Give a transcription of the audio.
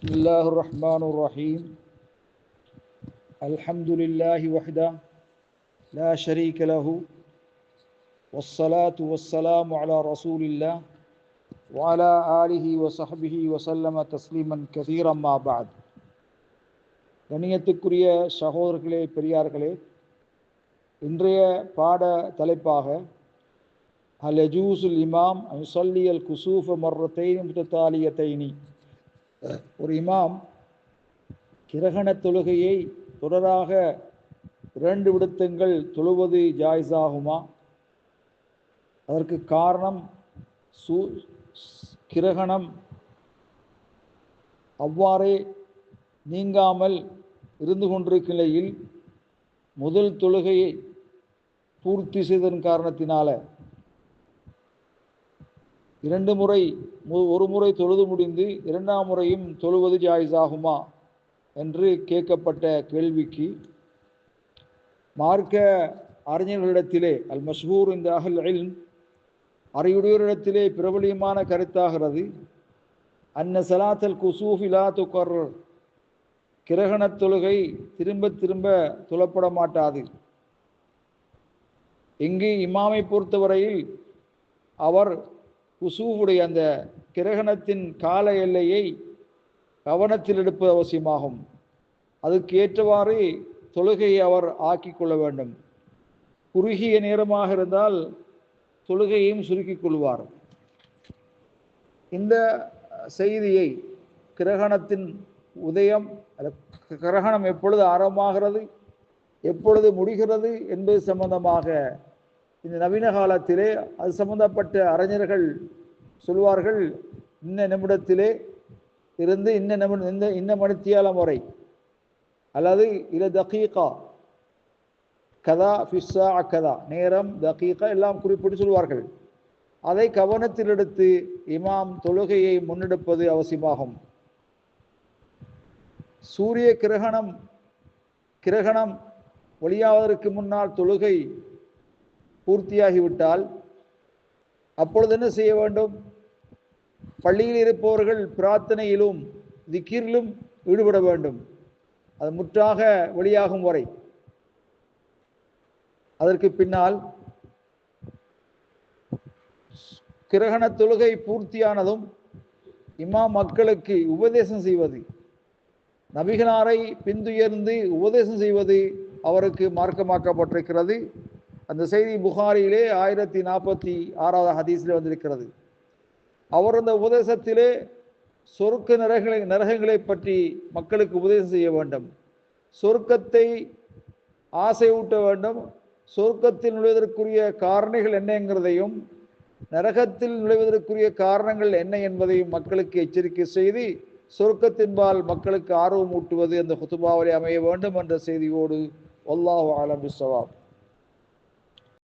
بسم الله الرحمن الرحيم الحمد لله وحده لا شريك له والصلاة والسلام على رسول الله وعلى آله وصحبه وسلم تسليما كثيرا ما بعد கண்ணியத்துக்குரிய சகோதரர்களே பெரியார்களே இன்றைய பாட தலைப்பாக அல் யஜூசுல் இமாம் அல் அல் குசூஃப மர்ரத்தைனி முத்தத்தாலியத்தைனி ஒரு இமாம் கிரகண தொழுகையை தொடராக இரண்டு விடுத்தங்கள் தொழுவது ஜாய்ஸாகுமா? அதற்கு காரணம் சூ கிரகணம் அவ்வாறே நீங்காமல் இருந்து கொண்டிருக்கும் நிலையில் முதல் தொழுகையை பூர்த்தி செய்ததன் காரணத்தினால இரண்டு முறை ஒரு முறை தொழுது முடிந்து இரண்டாம் முறையும் தொழுவது ஜாயிஸாகுமா என்று கேட்கப்பட்ட கேள்விக்கு மார்க்க அறிஞர்களிடத்திலே அல் மஷ்ஹூர் இந்த அகல் இல்ம் அறிவுடையோரிடத்திலே பிரபலியமான கருத்தாகிறது. அன்ன சலாத்தல் குசூஃப் இலா துக்கர் கிரகணத் தொழுகை திரும்ப திரும்ப தொழப்பட மாட்டாது. இங்கு இமாமை பொறுத்தவரையில் அவர் குசூவுடைய அந்த கிரகணத்தின் கால எல்லையை கவனத்தில் எடுப்பது அவசியமாகும். அதுக்கு ஏற்றவாறு தொழுகையை அவர் ஆக்கி கொள்ள வேண்டும். குறுகிய நேரமாக இருந்தால் தொழுகையையும் சுருக்கிக் கொள்வார். இந்த செய்தியை கிரகணத்தின் உதயம் கிரகணம் எப்பொழுது ஆரம்பமாகிறது எப்பொழுது முடிகிறது என்பது சம்பந்தமாக இந்த நவீன காலத்திலே அது சம்பந்தப்பட்ட அறிஞர்கள் சொல்வார்கள் இன்ன நிமிடத்திலே இருந்து இன்ன நிமிடம் இந்த இன்ன மணித்தியால வரை அல்லது இல தகீகா. கதா ஃபிஸ்ஸா அக்கதா நேரம் தகீகா எல்லாம் குறிப்பிட்டு சொல்வார்கள். அதை கவனத்தில் எடுத்து இமாம் தொழுகையை முன்னெடுப்பது அவசியமாகும். சூரிய கிரகணம் கிரகணம் ஒளியாவதற்கு முன்னால் தொழுகை பூர்த்தியாகிவிட்டால் அப்பொழுது என்ன செய்ய வேண்டும்? பள்ளியில் இருப்பவர்கள் பிரார்த்தனையிலும் திக்கீரிலும் ஈடுபட வேண்டும். அது முற்றாக வெளியாகும் வரை. அதற்கு பின்னால் கிரகண தொழுகை பூர்த்தியானதும் இம்மா மக்களுக்கு உபதேசம் செய்வது நபிகளாரை பின்துயர்ந்து உபதேசம் செய்வது அவருக்கு மார்க்கமாக்கப்பட்டிருக்கிறது. அந்த செய்தி புகாரியிலே ஆயிரத்தி நாற்பத்தி ஆறாவது ஹதீஸில் வந்திருக்கிறது. அவர் அந்த உபதேசத்திலே சொர்க்க நரகங்களை நரகங்களை பற்றி மக்களுக்கு உபதேசம் செய்ய வேண்டும். சொர்க்கத்தை ஆசையூட்ட வேண்டும். சொர்க்கத்தில் நுழைவதற்குரிய காரணிகள் என்னங்கிறதையும் நரகத்தில் நுழைவதற்குரிய காரணங்கள் என்ன என்பதையும் மக்களுக்கு எச்சரிக்கை செய்து சொர்க்கத்தின்பால் மக்களுக்கு ஆர்வம் ஊட்டுவது அந்த குத்துபாவலை அமைய வேண்டும் என்ற செய்தியோடு ஒல்லாஹு ஆலம் பிஸ்வாப்